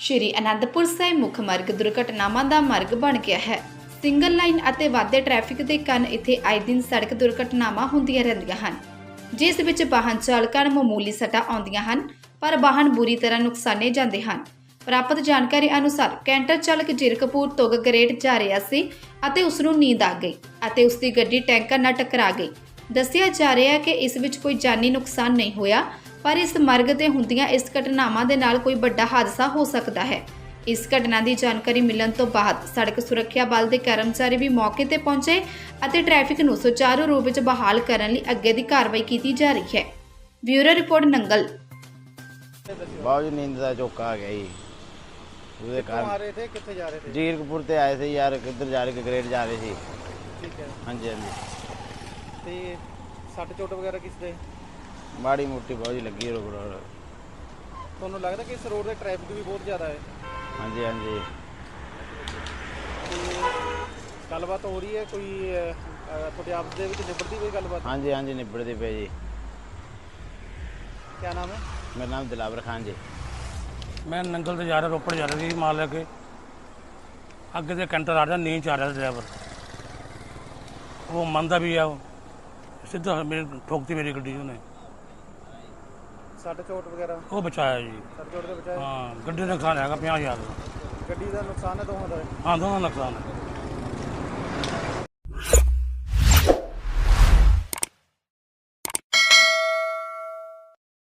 ਸ਼੍ਰੀ ਅਨੰਦਪੁਰ ਸਾਹਿਬ ਮੁੱਖ ਮਾਰਗ ਦੁਰਘਟਨਾਵਾਂ ਦਾ ਮਾਰਗ ਬਣ ਗਿਆ ਹੈ। ਸਿੰਗਲ ਲਾਈਨ ਅਤੇ ਵਾਧੇ ਟ੍ਰੈਫਿਕ ਦੇ ਕਾਰਨ ਇੱਥੇ ਆਏ ਦਿਨ ਸੜਕ ਦੁਰਘਟਨਾਵਾਂ ਹੁੰਦੀਆਂ ਰਹਿੰਦੀਆਂ ਹਨ। ਜਿਸ ਵਿੱਚ ਵਾਹਨ ਚਾਲਕਾਂ ਨੂੰ ਮਾਮੂਲੀ ਸੱਟਾਂ ਆਉਂਦੀਆਂ ਹਨ, ਪਰ ਵਾਹਨ ਬੁਰੀ ਤਰ੍ਹਾਂ ਨੁਕਸਾਨੇ ਜਾਂਦੇ ਹਨ। ਪ੍ਰਾਪਤ ਜਾਣਕਾਰੀ ਅਨੁਸਾਰ ਕੈਂਟਰ ਚਾਲਕ ਜਿਰਕਪੂਰ ਤੋਂ ਗਰੇਟ ਜਾ ਰਿਹਾ ਸੀ ਅਤੇ ਉਸ ਨੂੰ ਨੀਂਦ ਆ ਗਈ ਅਤੇ ਉਸ ਦੀ ਗੱਡੀ ਟੈਂਕਰ ਨਾਲ ਟਕਰਾ ਗਈ। ਦੱਸਿਆ ਜਾ ਰਿਹਾ ਹੈ ਕਿ ਇਸ ਵਿੱਚ ਕੋਈ ਜਾਨੀ ਨੁਕਸਾਨ ਨਹੀਂ ਹੋਇਆ ਪਰ ਇਸ ਮਾਰਗ ਤੇ ਹੁੰਦੀਆਂ ਇਸ ਘਟਨਾਵਾਂ ਦੇ ਨਾਲ ਕੋਈ ਵੱਡਾ ਹਾਦਸਾ ਹੋ ਸਕਦਾ ਹੈ। ਇਸ ਘਟਨਾ ਦੀ ਜਾਣਕਾਰੀ ਮਿਲਣ ਤੋਂ ਬਾਅਦ ਸੜਕ ਸੁਰੱਖਿਆ ਬਲ ਦੇ ਕਰਮਚਾਰੀ ਵੀ ਮੌਕੇ ਤੇ ਪਹੁੰਚੇ ਅਤੇ ਟ੍ਰੈਫਿਕ ਨੂੰ ਸੁਚਾਰੂ ਰੂਪ ਵਿੱਚ ਬਹਾਲ ਕਰਨ ਲਈ ਅੱਗੇ ਦੀ ਕਾਰਵਾਈ ਕੀਤੀ ਜਾ ਰਹੀ ਹੈ। Bureau report Nangal. ਬਾਬੂ ਜੀ ਨੀਂਦ ਦਾ ਝੋਕਾ ਆ ਗਿਆ ਜੀ। ਉਹਦੇ ਕਾਰਨ ਆ ਰਹੇ ਥੇ? ਕਿੱਥੇ ਜਾ ਰਹੇ ਥੇ? ਜੀਰਕਪੁਰ ਤੇ ਆਏ ਸੀ ਯਾਰ ਕਿੱਧਰ ਜਾ ਰਹੇ ਕਿ ਗ੍ਰੇਡ ਜਾ ਰਹੇ ਸੀ। ਠੀਕ ਹੈ। ਹਾਂਜੀ ਹਾਂਜੀ। ਤੇ ਸੱਟ ਚੋਟ ਵਗੈਰਾ ਕਿਸ ਦੇ? ਮਾੜੀ ਮੋਟੀ ਬਾਬੂ ਜੀ ਲੱਗੀ ਰੋਕ ਰੋਕ ਤੁਹਾਨੂੰ ਲੱਗਦਾ ਕਿ ਇਸ ਰੋਡ ਤੇ ਟ੍ਰੈਫਿਕ ਵੀ ਬਹੁਤ ਜ਼ਿਆਦਾ ਹੈ? ਹਾਂਜੀ ਹਾਂਜੀ। ਗੱਲਬਾਤ ਹੋ ਰਹੀ ਹੈ ਕੋਈ ਅਹ, ਅਹ, ਤੁਹਾਡੇ ਆਪਸ ਦੇ ਵਿੱਚ ਨਿਬੜਦੀ ਕੋਈ ਗੱਲਬਾਤ? ਹਾਂਜੀ ਹਾਂਜੀ ਨਿਬੜਦੇ ਪਏ ਜੀ। ਕੀ ਨਾਮ ਹੈ? ਮੇਰਾ ਨਾਮ ਦਿਲਾਵਰ ਖਾਨ ਜੀ। ਮੈਂ ਨੰਗਲ ਤੇ ਜਾ ਰਿਹਾ ਰੋਪੜ ਜਾ ਰਿਹਾ ਸੀ ਮਾਲ ਲੈ ਕੇ। ਅੱਗੇ ਤੇ ਕੈਂਟਰ ਆ ਰਿਹਾ ਨੀਂਦ ਚ ਆ ਰਿਹਾ ਡਰਾਈਵਰ ਉਹ ਮੰਨਦਾ ਵੀ ਆ ਉਹ। ਸਿੱਧਾ ਮੇਰੇ ਠੋਕਤੀ ਮੇਰੀ ਗੱਡੀ ਉਹਨੇ। ਸੱਟ ਚੋਟ ਵਗੈਰਾ? ਉਹ ਬਚਾਇਆ ਜੀ। ਸੱਟ ਚੋਟ ਦੇ ਬਚਾਏ ਹਾਂ ਗੱਡੀ ਦਾ ਨੁਕਸਾਨ ਹੈਗਾ 50000 ਦਾ। ਗੱਡੀ ਦਾ ਨੁਕਸਾਨ ਹੈ ਦੋਹਾਂ ਦਾ? ਹਾਂ ਦੋਨੋਂ ਨੁਕਸਾਨ ਹੈ।